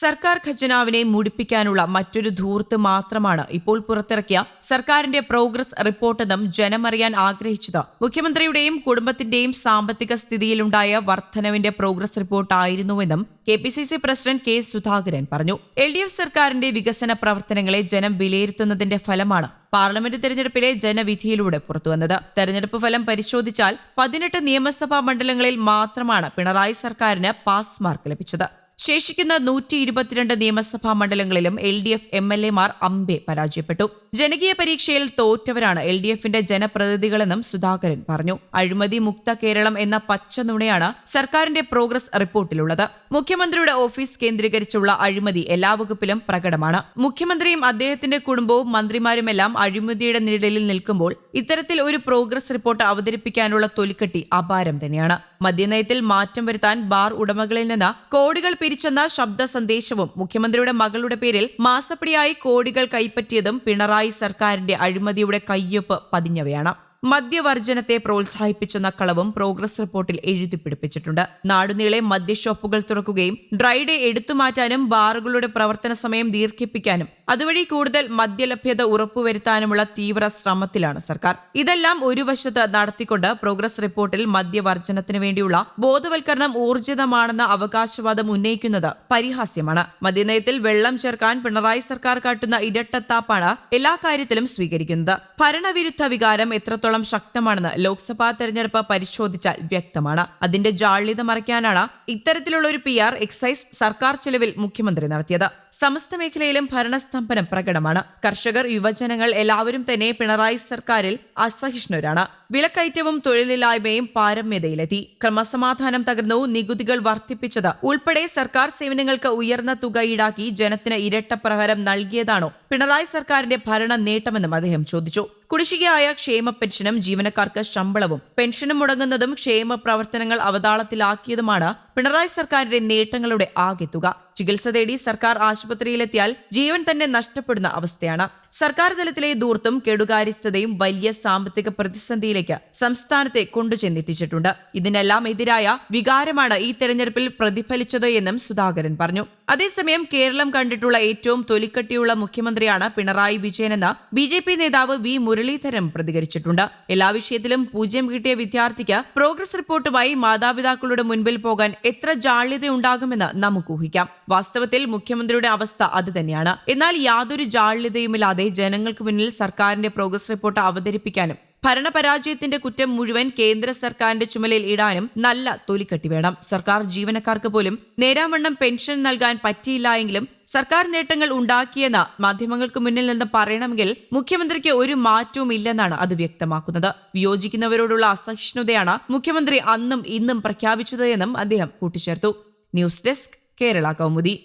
സർക്കാർ ഖജനാവിനെ മുടിപ്പിക്കാനുള്ള മറ്റൊരു ധൂർത്ത് മാത്രമാണ് ഇപ്പോൾ പുറത്തിറക്കിയ സർക്കാരിന്റെ പ്രോഗ്രസ് റിപ്പോർട്ടെന്നും ജനമറിയാൻ ആഗ്രഹിച്ചത്. മുഖ്യമന്ത്രിയുടെയും കുടുംബത്തിന്റെയും സാമ്പത്തിക സ്ഥിതിയിലുണ്ടായ വർധനവിന്റെ progress റിപ്പോർട്ടായിരുന്നുവെന്നും K P C C president K Sudhakaran പറഞ്ഞു. എൽ ഡി എഫ് സർക്കാരിന്റെ വികസന പ്രവർത്തനങ്ങളെ ജനം വിലയിരുത്തുന്നതിന്റെ ഫലമാണ് പാർലമെന്റ് തെരഞ്ഞെടുപ്പിലെ ജനവിധിയിലൂടെ പുറത്തുവന്നത്. തെരഞ്ഞെടുപ്പ് ഫലം പരിശോധിച്ചാൽ പതിനെട്ട് നിയമസഭാ മണ്ഡലങ്ങളിൽ മാത്രമാണ് പിണറായി സർക്കാരിന് പാസ് മാർക്ക് ലഭിച്ചത്. ശേഷിക്കുന്ന നൂറ്റി ഇരുപത്തിരണ്ട് നിയമസഭാ മണ്ഡലങ്ങളിലും L D F M L എമാർ അമ്പെ പരാജയപ്പെട്ടു. ജനകീയ പരീക്ഷയിൽ തോറ്റവരാണ് എൽ ഡി എഫിന്റെ ജനപ്രതിനിധികളെന്നും സുധാകരൻ പറഞ്ഞു. അഴിമതി മുക്ത കേരളം എന്ന പച്ചനുണയാണ് സർക്കാരിന്റെ പ്രോഗ്രസ് റിപ്പോർട്ടിലുള്ളത്. മുഖ്യമന്ത്രിയുടെ ഓഫീസ് കേന്ദ്രീകരിച്ചുള്ള അഴിമതി എല്ലാ വകുപ്പിലും പ്രകടമാണ്. മുഖ്യമന്ത്രിയും അദ്ദേഹത്തിന്റെ കുടുംബവും മന്ത്രിമാരുമെല്ലാം അഴിമതിയുടെ നിഴലിൽ നിൽക്കുമ്പോൾ ഇത്തരത്തിൽ ഒരു പ്രോഗ്രസ് റിപ്പോർട്ട് അവതരിപ്പിക്കാനുള്ള തൊലിക്കെട്ടി അപാരം തന്നെയാണ്. മദ്യനയത്തിൽ മാറ്റം വരുത്താൻ ബാർ ഉടമകളിൽ നിന്ന് കോടികൾ പിരിച്ചെന്ന ശബ്ദ സന്ദേശവും മുഖ്യമന്ത്രിയുടെ മകളുടെ പേരിൽ മാസപ്പടിയായി കോടികൾ കൈപ്പറ്റിയതും പിണറായി സർക്കാരിന്റെ അഴിമതിയുടെ കയ്യൊപ്പ് പതിഞ്ഞവയാണ്. മദ്യവർജനത്തെ പ്രോത്സാഹിപ്പിച്ചെന്ന കളവും പ്രോഗ്രസ് റിപ്പോർട്ടിൽ എഴുതി പിടിപ്പിച്ചിട്ടുണ്ട്. നാടുനീളെ മദ്യഷോപ്പുകൾ തുറക്കുകയും ഡ്രൈഡേ എടുത്തുമാറ്റാനും ബാറുകളുടെ പ്രവർത്തന സമയം ദീർഘിപ്പിക്കാനും അതുവഴി കൂടുതൽ മദ്യലഭ്യത ഉറപ്പുവരുത്താനുമുള്ള തീവ്ര ശ്രമത്തിലാണ് സർക്കാർ. ഇതെല്ലാം ഒരു വശത്ത് നടത്തിക്കൊണ്ട് പ്രോഗ്രസ് റിപ്പോർട്ടിൽ മദ്യവർജനത്തിന് വേണ്ടിയുള്ള ബോധവൽക്കരണം ഊർജിതമാണെന്ന അവകാശവാദം ഉന്നയിക്കുന്നത് പരിഹാസ്യമാണ്. മദ്യനയത്തിൽ വെള്ളം ചേർക്കാൻ പിണറായി സർക്കാർ കാട്ടുന്ന ഇരട്ടത്താപ്പാണ് എല്ലാ കാര്യത്തിലും സ്വീകരിക്കുന്നത്. ഭരണവിരുദ്ധ വികാരം എത്രത്തോളം ശക്തമാണെന്ന് ലോക്സഭാ തെരഞ്ഞെടുപ്പ് പരിശോധിച്ചാൽ വ്യക്തമാണ്. അതിന്റെ ജാള്യത മറയ്ക്കാനാണ് ഇത്തരത്തിലുള്ള ഒരു പി എക്സൈസ് സർക്കാർ ചെലവിൽ മുഖ്യമന്ത്രി നടത്തിയത്. സമസ്ത മേഖലയിലും ഭരണസ്തംഭനം പ്രകടമാണ്. കർഷകർ യുവജനങ്ങൾ എല്ലാവരും തന്നെ പിണറായി സർക്കാരിൽ അസഹിഷ്ണുരാണ് വിലക്കയറ്റവും തൊഴിലില്ലായ്മയും പാരമ്യതയിലെത്തി. ക്രമസമാധാനം തകർന്നു നികുതികൾ വർദ്ധിപ്പിച്ചത്. ഉൾപ്പെടെ സർക്കാർ സേവനങ്ങൾക്ക് ഉയർന്ന തുക ഈടാക്കി ജനത്തിന് ഇരട്ട പ്രഹരം നൽകിയതാണോ പിണറായി സർക്കാരിന്റെ ഭരണ നേട്ടമെന്നും അദ്ദേഹം ചോദിച്ചു. കുടിശ്ശികയായ ക്ഷേമ പെൻഷനും ജീവനക്കാർക്ക് ശമ്പളവും പെൻഷനും മുടങ്ങുന്നതും ക്ഷേമ പ്രവർത്തനങ്ങൾ അവതാളത്തിലാക്കിയതുമാണ് പിണറായി സർക്കാരിന്റെ നേട്ടങ്ങളുടെ ആകെ തുക ചികിത്സ തേടി സർക്കാർ ആശുപത്രിയിലെത്തിയാൽ ജീവൻ തന്നെ നഷ്ടപ്പെടുന്ന അവസ്ഥയാണ്. സർക്കാർ തലത്തിലെ ദൂർത്തും കെടുകാര്യസ്ഥതയും വലിയ സാമ്പത്തിക പ്രതിസന്ധിയിലേക്ക് സംസ്ഥാനത്തെ കൊണ്ടുചെന്നെത്തിച്ചിട്ടുണ്ട്. ഇതിനെല്ലാം എതിരായ വികാരമാണ് ഈ തെരഞ്ഞെടുപ്പിൽ പ്രതിഫലിച്ചത് എന്നും സുധാകരൻ പറഞ്ഞു. അതേസമയം കേരളം കണ്ടിട്ടുള്ള ഏറ്റവും തൊലിക്കട്ടിയുള്ള മുഖ്യമന്ത്രിയാണ് പിണറായി വിജയനെന്ന് ബി ജെ പി നേതാവ് വി മുരളീധരൻ പ്രതികരിച്ചിട്ടുണ്ട്. എല്ലാ വിഷയത്തിലും പൂജ്യം കിട്ടിയ വിദ്യാർത്ഥിക്ക് പ്രോഗ്രസ് റിപ്പോർട്ടുമായി മാതാപിതാക്കളുടെ മുൻപിൽ പോകാൻ എത്ര ജാള്യതയുണ്ടാകുമെന്ന് നമുക്ക് ഊഹിക്കാം. വാസ്തവത്തിൽ മുഖ്യമന്ത്രിയുടെ അവസ്ഥ അതുതന്നെയാണ് എന്നാൽ യാതൊരു ജാള്യതയുമില്ലാതെ ജനങ്ങൾക്ക് മുന്നിൽ സർക്കാരിന്റെ പ്രോഗ്രസ് റിപ്പോർട്ട് അവതരിപ്പിക്കാനും ഭരണപരാജയത്തിന്റെ കുറ്റം മുഴുവൻ കേന്ദ്ര സർക്കാരിന്റെ ചുമലിൽ ഇടാനും നല്ല തൊലിക്കട്ടി വേണം. സർക്കാർ ജീവനക്കാർക്ക് പോലും നേരാവണ്ണം പെൻഷൻ നൽകാൻ പറ്റിയില്ല എങ്കിലും സർക്കാർ നേട്ടങ്ങൾ ഉണ്ടാക്കിയെന്ന് മാധ്യമങ്ങൾക്ക് മുന്നിൽ നിന്ന് പറയണമെങ്കിൽ മുഖ്യമന്ത്രിക്ക് ഒരു മാറ്റവും ഇല്ലെന്നാണ് അത് വ്യക്തമാക്കുന്നത്. വിയോജിക്കുന്നവരോടുള്ള അസഹിഷ്ണുതയാണ് മുഖ്യമന്ത്രി അന്നും ഇന്നും പ്രഖ്യാപിച്ചത് എന്നും അദ്ദേഹം കൂട്ടിച്ചേർത്തു. News desk Kerala Kaumudi.